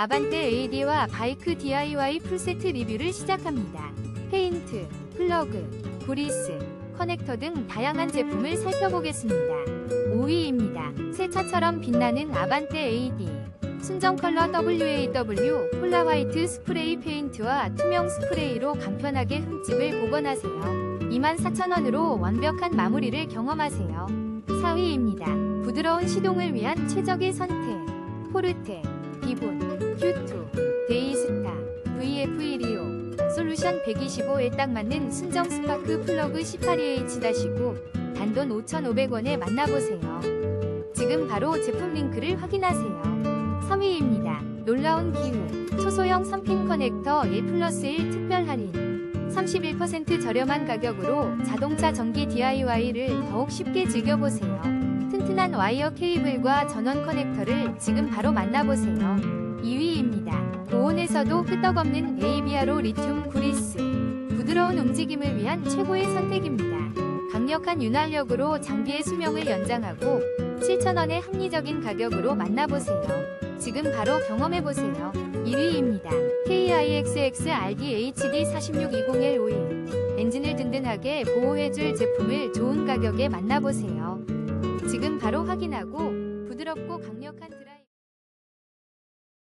아반떼 AD와 바이크 DIY 풀세트 리뷰를 시작합니다. 페인트, 플러그, 브리스, 커넥터 등 다양한 제품을 살펴보겠습니다. 5위입니다. 새 차처럼 빛나는 아반떼 AD. 순정 컬러 WAW 콜라 화이트 스프레이 페인트와 투명 스프레이로 간편하게 흠집을 복원하세요. 24,000원으로 완벽한 마무리를 경험하세요. 4위입니다. 부드러운 시동을 위한 최적의 선택. 포르테, 기본, q2, 데이스타, VF125, 솔루션 125에 딱 맞는 순정 스파크 플러그 18EH-9 단돈 5,500원에 만나보세요. 지금 바로 제품 링크를 확인하세요. 3위입니다. 놀라운 기후, 초소형 3핀 커넥터 1 플러스 1 특별 할인. 31% 저렴한 가격으로 자동차 전기 DIY를 더욱 쉽게 즐겨보세요. 튼튼한 와이어 케이블과 전원 커넥터를 지금 바로 만나보세요. 2위입니다. 고온에서도 끄떡없는 ABRO 리튬 구리스. 부드러운 움직임을 위한 최고의 선택입니다. 강력한 윤활력으로 장비의 수명을 연장하고 7,000원의 합리적인 가격으로 만나보세요. 지금 바로 경험해보세요. 1위입니다. KIXX RD HD 4620L51 엔진을 든든하게 보호해줄 제품을 좋은 가격에 만나보세요. 지금 바로 확인하고 부드럽고 강력한 드라이브